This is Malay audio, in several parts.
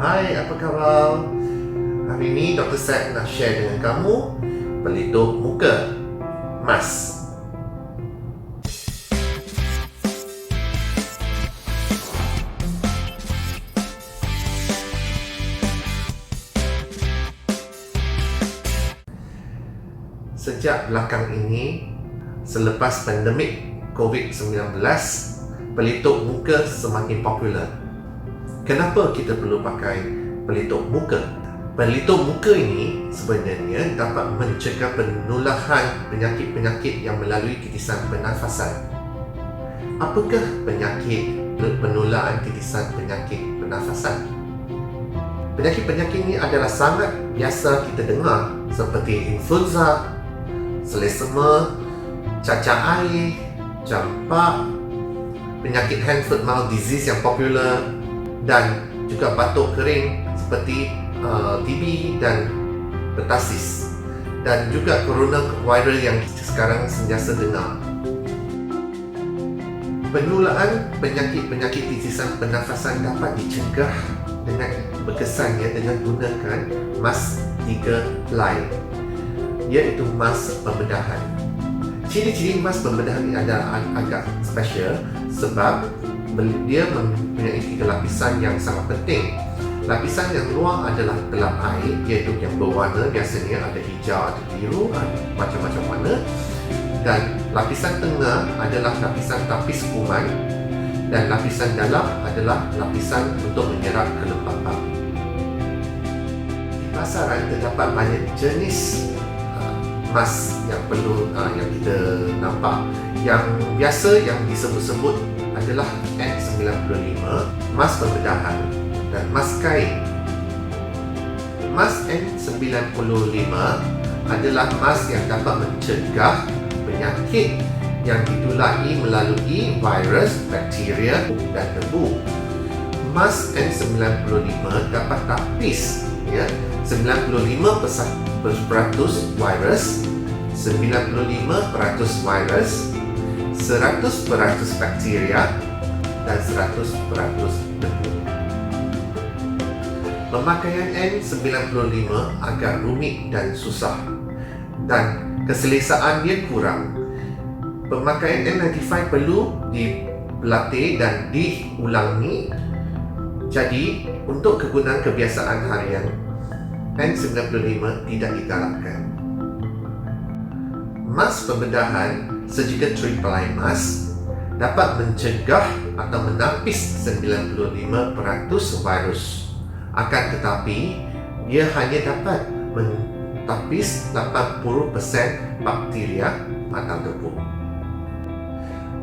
Hai, apa khabar? Hari ini Dr. Seth nak share dengan kamu pelitup muka mask. Sejak belakang ini, selepas pandemik COVID-19, pelitup muka semakin popular. Kenapa kita perlu pakai pelitup muka? Pelitup muka ini sebenarnya dapat mencegah penularan penyakit-penyakit yang melalui titisan pernafasan. Apakah penyakit penularan titisan penyakit pernafasan? Penyakit-penyakit ini adalah sangat biasa kita dengar seperti influenza, selesema, cacar air, campak, penyakit hand foot mouth disease yang popular dan juga batuk kering seperti uh, TB dan pertasis dan juga corona viral yang sekarang sentiasa dengar. Penularan penyakit-penyakit titisan pernafasan dapat dicegah dengan berkesannya dengan gunakan mask tiga ply iaitu mask pembedahan. Ciri-ciri mask pembedahan ini adalah ag- agak special sebab dia mempunyai tiga lapisan yang sangat penting. Lapisan yang luar adalah gelap air iaitu yang berwarna biasanya ada hijau, ada biru, macam-macam warna dan lapisan tengah adalah lapisan tapis kuman dan lapisan dalam adalah lapisan untuk menyerap kelembapan. Di pasaran terdapat banyak jenis uh, mask yang perlu uh, yang kita nampak. Yang biasa yang disebut-sebut adalah N95, mask pembedahan dan mask kain. Mask N95 adalah mask yang dapat mencegah penyakit yang ditulari melalui virus, bakteria dan debu. Mask N95 dapat tapis ya 95% virus, 95% virus, 100% bakteria dan 100% debu. Pemakaian N95 agak rumit dan susah dan keselesaan dia kurang. Pemakaian N95 perlu dilatih dan diulangi. Jadi, untuk kegunaan kebiasaan harian, N95 tidak digalakkan. Mask pembedahan surgical triple mask dapat mencegah atau menapis 95% virus. Akan tetapi, dia hanya dapat mentapis 80% bakteria atau debu.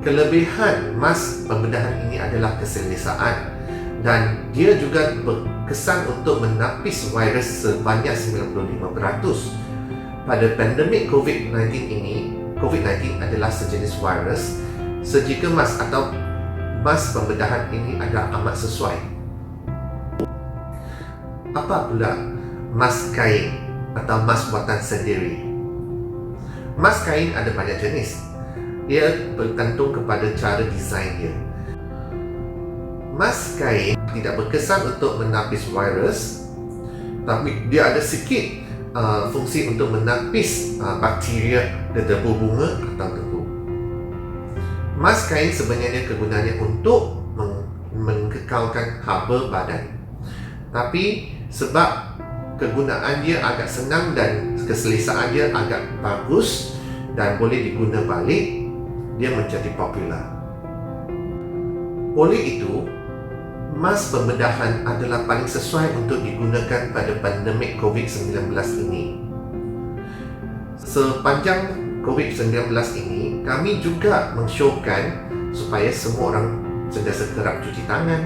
Kelebihan mask pembedahan ini adalah keselesaan dan dia juga berkesan untuk menapis virus sebanyak 95%. Pada pandemik COVID-19 ini, COVID-19 adalah sejenis virus. Surgical mask atau mask pembedahan ini adalah amat sesuai. Apa pula mask kain atau mask buatan sendiri? Mask kain ada banyak jenis. Ia bergantung kepada cara desain dia. Mask kain tidak berkesan untuk menapis virus, tapi dia ada sikit uh, fungsi untuk menapis uh, bakteria dan debu bunga atau debu. Mask kain sebenarnya kegunaannya untuk meng- mengekalkan haba badan. Tapi sebab kegunaan dia agak senang dan keselesaan dia agak bagus dan boleh diguna balik, dia menjadi popular. Oleh itu, mask pembedahan adalah paling sesuai untuk digunakan pada pandemik COVID-19 ini. Sepanjang COVID-19 ini, kami juga mensyurkan supaya semua orang sentiasa kerap cuci tangan,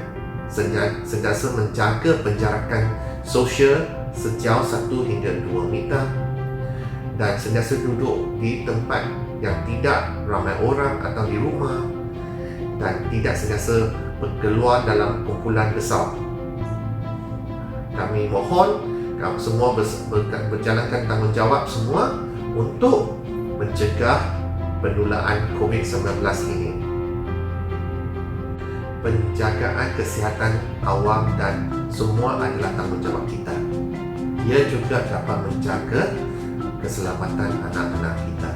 sentiasa menjaga penjarakan sosial sejauh 1 hingga 2 meter dan sentiasa duduk di tempat yang tidak ramai orang atau di rumah dan tidak sentiasa berkeluar dalam kumpulan besar. Kami mohon kamu semua berjalankan tanggungjawab semua untuk mencegah penularan COVID-19 ini. penjagaan kesihatan awam dan semua adalah tanggungjawab kita. Ia juga dapat menjaga keselamatan anak-anak kita.